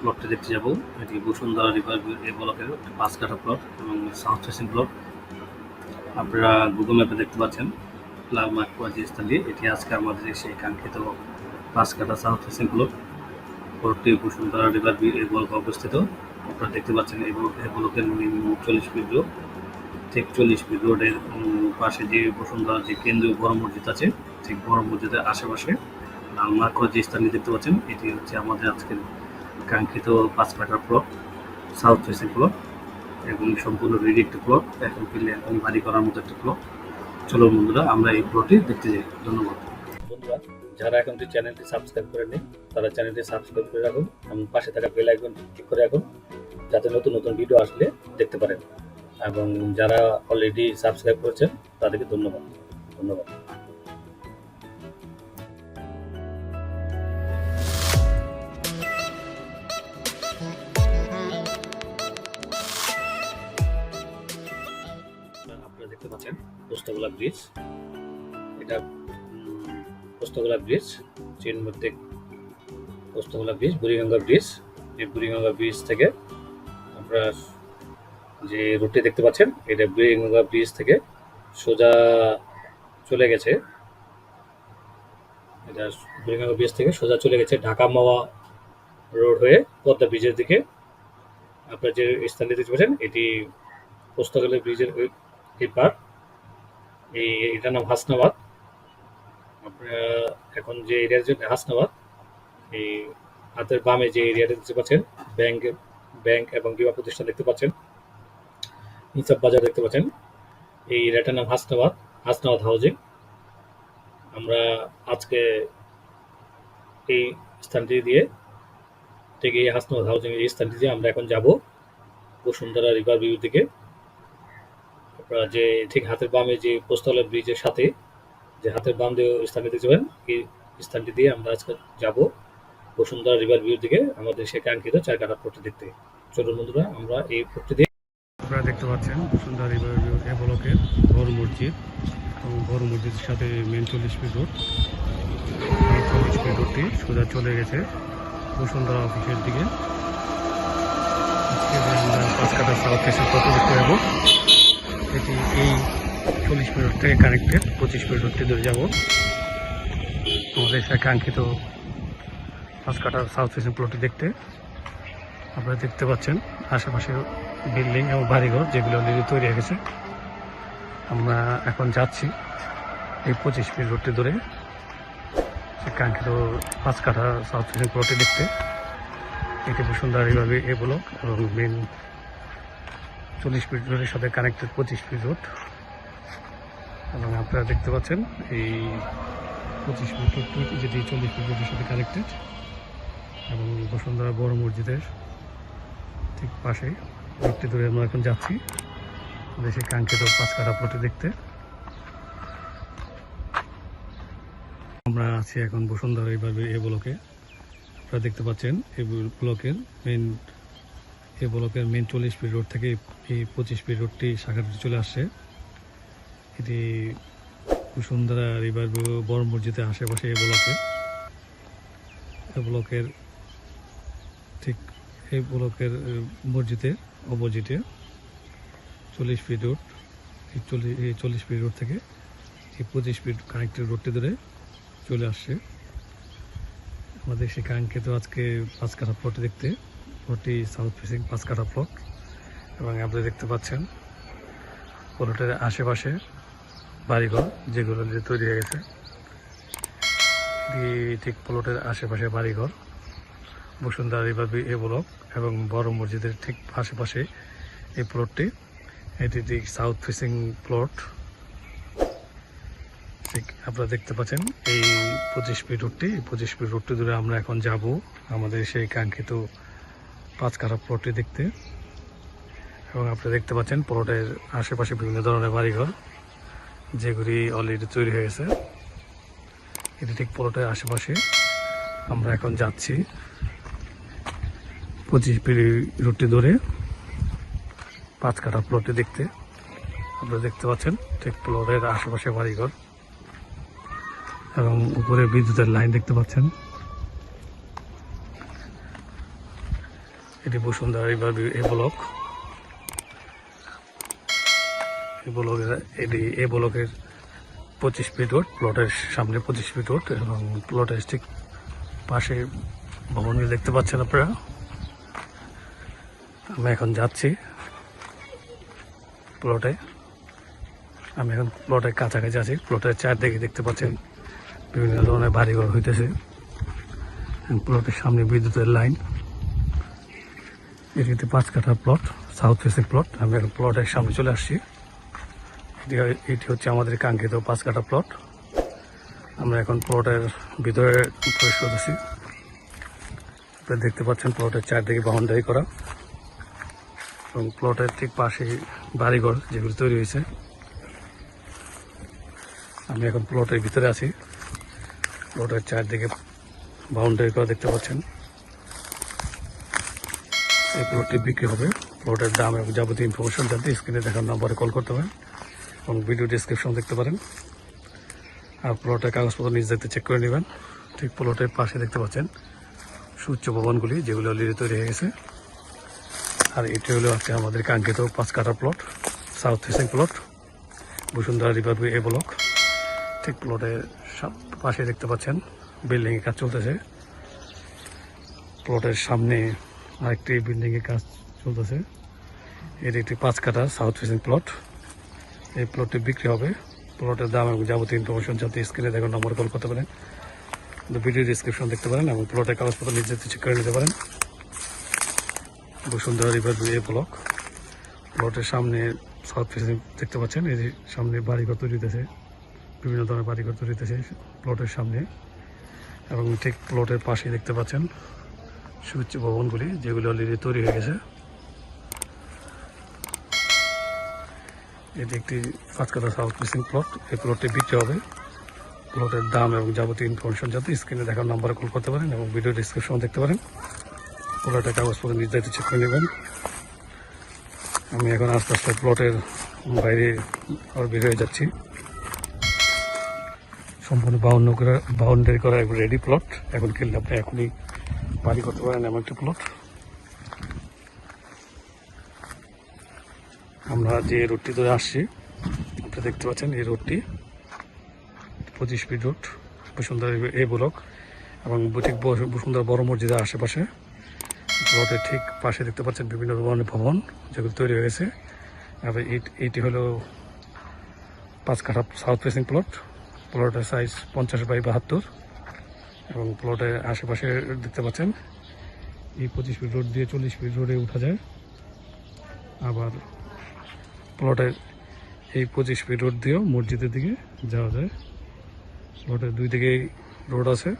প্লটটা দেখতে যাব। এটি বসুন্ধরা রিভার এই ব্লকের পাঁচ কাঠা প্লট এবং সাউথ ফেসিং প্লট আপনারা গুগল ম্যাপে দেখতে পাচ্ছেন। লাল মাকুয়া যে স্থান দিয়ে এটি আজকে আমাদের সেই কাঙ্ক্ষিত পাঁচ কাঠা সাউথ ফেসিং প্লট প্লটটি বসুন্ধরা রিভার এই ব্লকে অবস্থিত। আপনারা দেখতে পাচ্ছেন এই ব্লক এই ব্লকের চল্লিশ ফিট রোড ঠিক চল্লিশ ফিট রোডের পাশে যে বসুন্ধরা যে কেন্দ্রীয় বড় মসজিদ আছে, ঠিক বড় মসজিদের আশেপাশে লাল মাকুয়া যে স্থানটি দেখতে পাচ্ছেন। এটি হচ্ছে আমাদের আজকের কাঙ্ক্ষিত পাঁচ কাঠার প্লট সাউথ ফেসিং প্লট এবং সম্পূর্ণ রেডি একটি প্লট এখন কিনলে এখন বাড়ি করার মতো একটি প্লট চলো বন্ধুরা, আমরা এই প্লটটি দেখতে যাই। ধন্যবাদ। বন্ধুরা, যারা এখনটি চ্যানেলটি সাবস্ক্রাইব করেননি, তারা চ্যানেলটি সাবস্ক্রাইব করে রাখুন এবং পাশে থাকা বেল আইকনটি ক্লিক করে রাখুন, যাতে নতুন নতুন ভিডিও আসলে দেখতে পারেন। এবং যারা অলরেডি সাবস্ক্রাইব করেছেন, তাদেরকে ধন্যবাদ। ধন্যবাদ। পোস্তগোলা ব্রিজ এটা উম, পোস্তগোলা ব্রিজ চীন মধ্যে পোস্তগোলা ব্রিজ বুড়িগঙ্গা ব্রিজ এই বুড়িগঙ্গা ব্রিজ থেকে আপনারা যে রুটটি দেখতে পাচ্ছেন এটা বুড়িগঙ্গা ব্রিজ থেকে সোজা চলে গেছে। এটা বুড়িগঙ্গা ব্রিজ থেকে সোজা চলে গেছে ঢাকা মাওয়া রোড হয়ে পদ্মা ব্রিজের দিকে। আপনার যে স্থানটি দেখতে পাচ্ছেন এটি পোস্তগোলা ব্রিজের এই পার এই, এটার নাম হাসনাবাদ। আপনারা এখন যে এরিয়ার জন্য হাসনাবাদ, এই হাতের বামে যে এরিয়াটা দেখতে পাচ্ছেন, ব্যাংক ব্যাংক এবং বিমা প্রতিষ্ঠান দেখতে পাচ্ছেন, ইনসাফ বাজার দেখতে পাচ্ছেন, এই এরিয়াটার নাম হাসনাবাদ হাসনাবাদ হাউজিং। আমরা আজকে এই স্থানটি দিয়ে এই হাসনাবাদ হাউজিং এই স্থানটি দিয়ে আমরা এখন যাব বসুন্ধরা রিভার ভিউ দিকে। যে ঠিক হাতের বামে যে পোস্তলা ব্রিজের সাথে যে হাতের বাম দিয়ে স্থানটি দেখতে পাবেন এই স্থানটি দিয়ে আমরা আজকে যাব বসুন্ধরা রিভার ভিউর দিকে, আমাদের সে কাঙ্ক্ষিত চার কাটা পট্টি দেখতে। চলুন বন্ধুরা, আমরা এই পট্টি দিয়ে আপনারা দেখতে পাচ্ছেন বসুন্ধরা রিভার ভিউ এ ব্লকের বড় মসজিদ এবং বড় মসজিদের সাথে মেন চল্লিশ ফিট রোড চল্লিশ ফিট রোডটি সোজা চলে গেছে বসুন্ধরা অফিসের দিকে। আজকে আমরা পাঁচ কাটা সাউথ ফেসের কত দেখতে যাব। এটি এই চল্লিশ মিনিট থেকে কানেক্টেড পঁচিশ ফিট রোডটি ধরে যাব। আমাদের সে কাঙ্ক্ষিত পাঁচ সাউথ ফেসিং প্লটটি দেখতে আপনারা দেখতে পাচ্ছেন আশেপাশে বিল্ডিং এবং বাড়িঘর যেগুলো অলরেডি তৈরি হয়ে গেছে। আমরা এখন যাচ্ছি এই পঁচিশ মিনিট রোডটি ধরে। কাঙ্ক্ষিত পাঁচ কাঠা সাউথ ফেসিং প্লটটি দেখতে। এটি বসুন্ধরা রিভাবে এ ব্লক এবং মেন চল্লিশ ফিট রোডের সাথে কানেক্টেড পঁচিশ ফিট রোড এবং আপনারা দেখতে পাচ্ছেন, এই পঁচিশ ফিট রোডটি যেটি চল্লিশ ফিট রোডের সাথে কানেক্টেড এবং বসুন্ধরা বড় মসজিদের ঠিক পাশে রোডটি ধরে আমরা এখন যাচ্ছি দেশে কাঙ্ক্ষিত পাঁচ কাটা দেখতে। আমরা আছি এখন বসুন্ধরা এইভাবে এ। ব্লকে আপনারা দেখতে পাচ্ছেন এই ব্লকের মেন এই ব্লকের মেন চল্লিশ ফিট রোড থেকে এই পঁচিশ ফিট রোডটি শাখাটি চলে আসছে। এটি বসুন্ধরা রিভার বড় মসজিদের আশেপাশে এই ব্লকে। এই ব্লকের ঠিক এই ব্লকের মসজিদের অপোজিটে চল্লিশ ফিট রোড এই চল্লিশ এই চল্লিশ ফিট রোড থেকে এই পঁচিশ ফিট কানেক্টেড রোডটি ধরে চলে আসছে। আমাদের সে কাঙ্ক্ষিত আজকে পাঁচ কাঠা প্লট দেখতে। প্লটটি সাউথ ফেসিং পাঁচ কাঠা প্লট এবং আপনি দেখতে পাচ্ছেন প্লটের আশেপাশে বাড়িঘর যেগুলো যে তৈরি হয়ে গেছে। ঠিক প্লটের আশেপাশে বাড়িঘর, বসুন্ধরা রিভার এ ব্লক এবং বড় মসজিদের ঠিক আশেপাশে এই প্লটটি এটি ঠিক সাউথ ফেসিং প্লট ঠিক আপনারা দেখতে পাচ্ছেন এই পঁচিশ ফিট এই পঁচিশ ফিট রোডটি ধরে আমরা এখন যাব আমাদের সেই কাঙ্ক্ষিত পাঁচ কাঠা প্লটটি দেখতে। এবং আপনারা দেখতে পাচ্ছেন প্লটের আশেপাশে বিভিন্ন ধরনের বাড়িঘর যেগুলি অলরেডি তৈরি হয়ে গেছে। এটি ঠিক প্লটের আশেপাশে। আমরা এখন যাচ্ছি পঁচিশ পিড়ি রুটি ধরে পাঁচ কাঠা প্লটে দেখতে। আপনারা দেখতে পাচ্ছেন ঠিক প্লটের আশেপাশে বাড়িঘর। এবং উপরে বিদ্যুতের লাইন দেখতে পাচ্ছেন। এটি বসুন্ধরা রিভার এ ব্লক। এই ব্লকের এটি এ ব্লকের পঁচিশ ফিট রোড প্লটের সামনে পঁচিশ ফিট রোড এবং প্লটের ঠিক পাশে ভবনগুলি দেখতে পাচ্ছেন আপনারা। আমি এখন যাচ্ছি প্লটে আমি এখন প্লটের কাছাকাছি আছি প্লটের চারদিকে দেখতে পাচ্ছেন বিভিন্ন ধরনের বাড়িঘর হইতেছে। প্লটের সামনে বিদ্যুতের লাইন। এটিতে পাঁচ কাঠা প্লট সাউথ ফেসিং প্লট আমি এখন প্লটের সামনে চলে আসছি। এটি হচ্ছে আমাদের কাঙ্ক্ষিত পাঁচ কাঠা প্লট আমরা এখন প্লটের ভিতরে প্রবেশ করতেছি। দেখতে পাচ্ছেন প্লটের চারদিকে বাউন্ডারি করা। এবং প্লটের ঠিক পাশে বাড়িঘর যেগুলো তৈরি হয়েছে। আমি এখন প্লটের ভিতরে আছি। প্লটের চারদিকে বাউন্ডারি করা দেখতে পাচ্ছেন। এই প্লটটি বিক্রি হবে। প্লটের দাম এবং যাবতীয় ইনফরমেশন জানতে স্ক্রিনে দেখার নম্বরে কল করতে পারেন এবং ভিডিও ডিসক্রিপশন দেখতে পারেন। আর প্লটের কাগজপত্র নিজ দেখতে চেক করে নেবেন। ঠিক প্লটের পাশে দেখতে পাচ্ছেন সুউচ্চ ভবনগুলি যেগুলো অলরেডি তৈরি হয়ে গেছে। আর এটি হলো আজকে আমাদের কাঙ্ক্ষিত পাঁচ কাঠা plot south facing plot Bashundhara river A block ঠিক প্লটের পাশে দেখতে পাচ্ছেন বিল্ডিং এর কাজ চলতেছে। প্লটের সামনে আরেকটি বিল্ডিং এর কাজ চলতেছে। এটি একটি পাঁচ কাঠা সাউথ ফেসিং প্লট এই প্লটটি বিক্রি হবে। প্লটের দাম এবং যাবতীয় ইনফরমেশন যাতে স্ক্রিনে দেখুন নম্বর কল করতে পারেন। ভিডিও ডিসক্রিপশন দেখতে পারেন এবং প্লটের কাগজপত্র নিজে চেক করে নিতে পারেন। বসুন্ধরা রিভার এ ব্লক প্লটের সামনে সাউথ ফেসিং দেখতে পাচ্ছেন। এই সামনে বাড়িঘর তৈরি হইতেছে। বিভিন্ন ধরনের বাড়িঘর তৈরি হইতেছে প্লটের সামনে। এবং ঠিক প্লটের পাশে দেখতে পাচ্ছেন সুউচ্চ ভবনগুলি যেগুলি অলরেডি তৈরি হয়ে গেছে। এটি একটি পাঁচ কাঠা সাউথ ফেসিং প্লট এই প্লটটি বিক্রি হবে। প্লটের দাম এবং যাবতীয় ইনফরমেশন যাতে স্ক্রিনে দেখার নাম্বারে কল করতে পারেন এবং ভিডিও ডিসক্রিপশন দেখতে পারেন। প্লটের কাগজপত্র নির্ধারিত চেক করে নেবেন। আমি এখন আস্তে আস্তে প্লটের বাইরে আর বের হয়ে যাচ্ছি। সম্পূর্ণ বাউন্ডারি করা রেডি প্লট এখন কিনলে আপনি এখনই বাড়ি করতে পারেন এমন একটি প্লট আমরা যে রোডটি ধরে আসছি আপনি দেখতে পাচ্ছেন এই রোডটি পঁচিশ feet road Bashundhara A block এবং ঠিক বস- বসুন্ধরা বড় মসজিদের আশেপাশে। প্লটের ঠিক পাশে দেখতে পাচ্ছেন বিভিন্ন ধরনের ভবন যেগুলো তৈরি হয়ে গেছে। এবং এট- এটি হলো পাঁচ কাঠা সাউথ ফেসিং প্লট প্লটের সাইজ পঞ্চাশ বাই বাহাত্তর। এবং প্লটের আশেপাশে দেখতে পাচ্ছেন, এই পঁচিশ ফিট রোড দিয়ে চল্লিশ ফিট রোডে উঠা যায়। আবার প্লটের এই পঁচিশ ফিট রোড দিয়েও মসজিদের দিকে যাওয়া যায়। প্লটের দুই দিকেই রোড আছে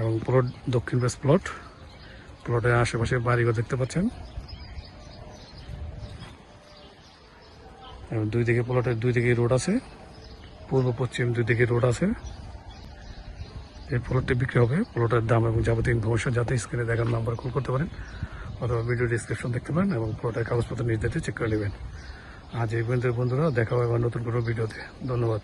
এবং প্লট দক্ষিণ বেস প্লট প্লটের আশেপাশে বাড়িঘর দেখতে পাচ্ছেন। এবং দুই দিকে প্লটের দুই দিকে রোড আছে, পূর্ব পশ্চিম দুই দিকে রোড আছে। এই প্লটটি বিক্রি হবে। প্লটের দাম এবং যাবতীয় ইনফরমেশন যাতে স্ক্রিনে দেখার নাম্বার কল করতে পারেন অথবা ভিডিও ডিসক্রিপশন দেখতে পারেন এবং প্লটের কাগজপত্র নির্ধারিত চেক করে নেবেন। আজ এই পর্যন্ত বন্ধুরা, দেখা হবে আবার নতুন কোনো ভিডিওতে ধন্যবাদ।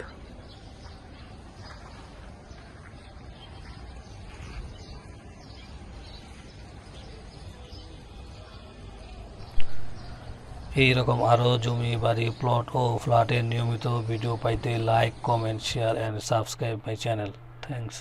এই রকম আরও জমি, বাড়ি প্লট ও ফ্ল্যাটের নিয়মিত ভিডিও পাইতে like comment share and subscribe my channel thanks